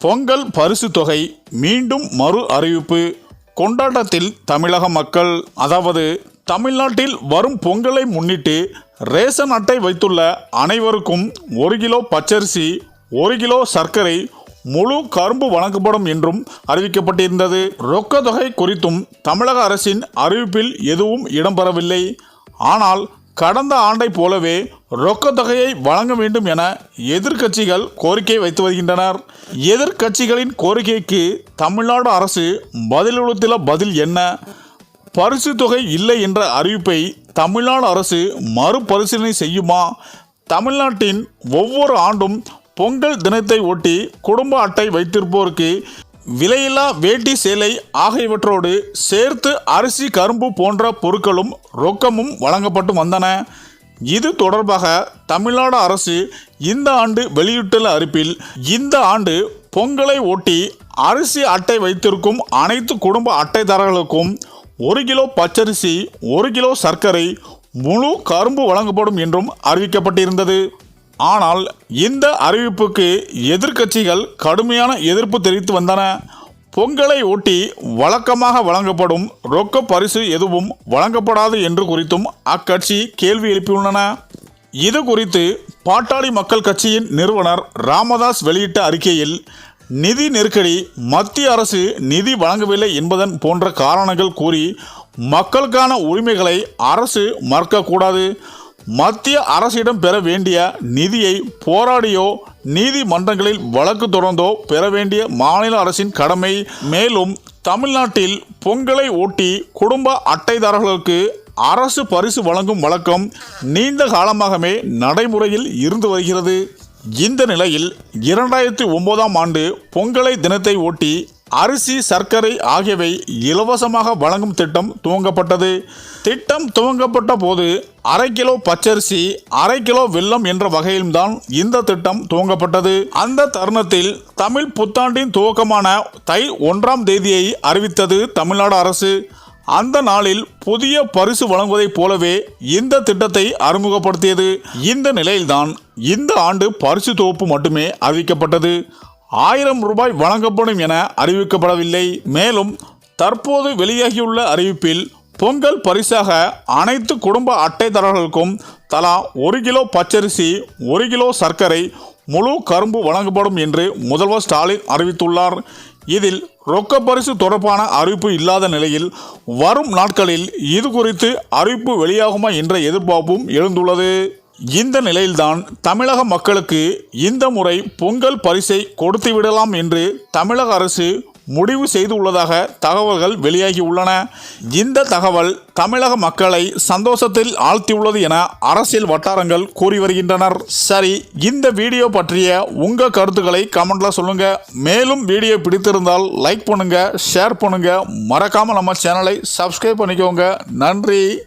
பொங்கல் பரிசு தொகை மீண்டும் மறு அறிவிப்பு. கொண்டாட்டத்தில் தமிழக மக்கள் அதாவது தமிழ்நாட்டில் வரும் பொங்கலை முன்னிட்டு ரேஷன் அட்டை வைத்துள்ள அனைவருக்கும் ஒரு கிலோ பச்சரிசி ஒரு கிலோ சர்க்கரை முழு கரும்பு வழங்கப்படும் என்றும் அறிவிக்கப்பட்டிருந்தது. ரொக்க தொகை குறித்தும் தமிழக அரசின் அறிவிப்பில் எதுவும் இடம்பெறவில்லை. ஆனால் கடந்த ஆண்டை போலவே ரொக்க தொகையை வழங்க வேண்டும் என எதிர்க்கட்சிகள் கோரிக்கை வைத்து வருகின்றனர். எதிர்க்கட்சிகளின் கோரிக்கைக்கு தமிழ்நாடு அரசு பதிலளித்துள்ள பதில் என்ன? பரிசு தொகை இல்லை என்ற அறிவிப்பை தமிழ்நாடு அரசு மறுபரிசீலனை செய்யுமா? தமிழ்நாட்டின் ஒவ்வொரு ஆண்டும் பொங்கல் தினத்தை ஒட்டி குடும்ப அட்டை வைத்திருப்போருக்கு விலையில்லா வேட்டி சேலை ஆகியவற்றோடு சேர்த்து அரிசி கரும்பு போன்ற பொருட்களும் ரொக்கமும் வழங்கப்பட்டு வந்தன. இது தொடர்பாக தமிழ்நாடு அரசு இந்த ஆண்டு வெளியிட்டுள்ள அறிப்பில் இந்த ஆண்டு பொங்கலை ஒட்டி அரிசி அட்டை வைத்திருக்கும் அனைத்து குடும்ப அட்டைதாரர்களுக்கும் ஒரு கிலோ பச்சரிசி ஒரு கிலோ சர்க்கரை முழு கரும்பு வழங்கப்படும் என்றும் அறிவிக்கப்பட்டிருந்தது. ஆனால் இந்த அறிவிப்புக்கு எதிர்க்கட்சிகள் கடுமையான எதிர்ப்பு தெரிவித்து வந்தன. பொங்கலை ஒட்டி வழக்கமாக வழங்கப்படும் ரொக்க பரிசு எதுவும் வழங்கப்படாது என்று குறித்தும் அக்கட்சி கேள்வி எழுப்பியுள்ளன. இது குறித்து பாட்டாளி மக்கள் கட்சியின் நிறுவனர் ராமதாஸ் வெளியிட்ட அறிக்கையில் நிதி நெருக்கடி மத்திய அரசு நிதி வழங்கவில்லை என்பதன் போன்ற காரணங்கள் கூறி மக்களுக்கான உரிமைகளை அரசு மறுக்கக்கூடாது. மத்திய அரசிடம் பெற வேண்டிய நிதியை போராடியோ நீதிமன்றங்களில் வழக்கு தொடர்ந்தோ பெற வேண்டிய மாநில அரசின் கடமை. மேலும் தமிழ்நாட்டில் பொங்கலை ஒட்டி குடும்ப அட்டைதாரர்களுக்கு அரசு பரிசு வழங்கும் வழக்கம் நீண்ட காலமாகவே நடைமுறையில் இருந்து வருகிறது. இந்த நிலையில் இரண்டாயிரத்தி ஒன்பதாம் ஆண்டு பொங்கலை தினத்தை ஒட்டி அரிசி சர்க்கரை ஆகியவை இலவசமாக வழங்கும் திட்டம் துவங்கப்பட்டது. திட்டம் துவங்கப்பட்ட போது அரை கிலோ பச்சரிசி அரை கிலோ வெல்லம் என்ற வகையிலும் தான் இந்த திட்டம் துவங்கப்பட்டது. அந்த தருணத்தில் தமிழ் புத்தாண்டின் துவக்கமான தை ஒன்றாம் தேதியை அறிவித்தது தமிழ்நாடு அரசு. அந்த நாளில் புதிய பரிசு வழங்குவதைப் போலவே இந்த திட்டத்தை அறிமுகப்படுத்தியது. இந்த நிலையில்தான் இந்த ஆண்டு பரிசு தொகுப்பு மட்டுமே அறிவிக்கப்பட்டது. ஆயிரம் ரூபாய் வழங்கப்படும் என அறிவிக்கப்படவில்லை. மேலும் தற்போது வெளியாகியுள்ள அறிவிப்பில் பொங்கல் பரிசாக அனைத்து குடும்ப அட்டைதாரர்களுக்கும் தலா ஒரு கிலோ பச்சரிசி ஒரு கிலோ சர்க்கரை முழு கரும்பு வழங்கப்படும் என்று முதல்வர் ஸ்டாலின் அறிவித்துள்ளார். இதில் ரொக்க பரிசு தொடர்பான அறிவிப்பு இல்லாத நிலையில் வரும் நாட்களில் இது குறித்து அறிவிப்பு வெளியாகுமா என்ற எதிர்பார்ப்பும் எழுந்துள்ளது. இந்த நிலையில்தான் தமிழக மக்களுக்கு இந்த முறை பொங்கல் பரிசை கொடுத்து விடலாம் என்று தமிழக அரசு முடிவு செய்துள்ளதாக தகவல்கள் வெளியாகியுள்ளன இந்த தகவல் தமிழக மக்களை சந்தோஷத்தில் ஆழ்த்தியுள்ளது என அரசியல் வட்டாரங்கள் கூறி வருகின்றனர். சரி இந்த வீடியோ பற்றிய உங்கள் கருத்துக்களை கமெண்ட்ல சொல்லுங்க. மேலும் வீடியோ பிடித்திருந்தால் லைக் பண்ணுங்க ஷேர் பண்ணுங்க. மறக்காம நம்ம சேனலை சப்ஸ்கிரைப் பண்ணிக்கோங்க. நன்றி.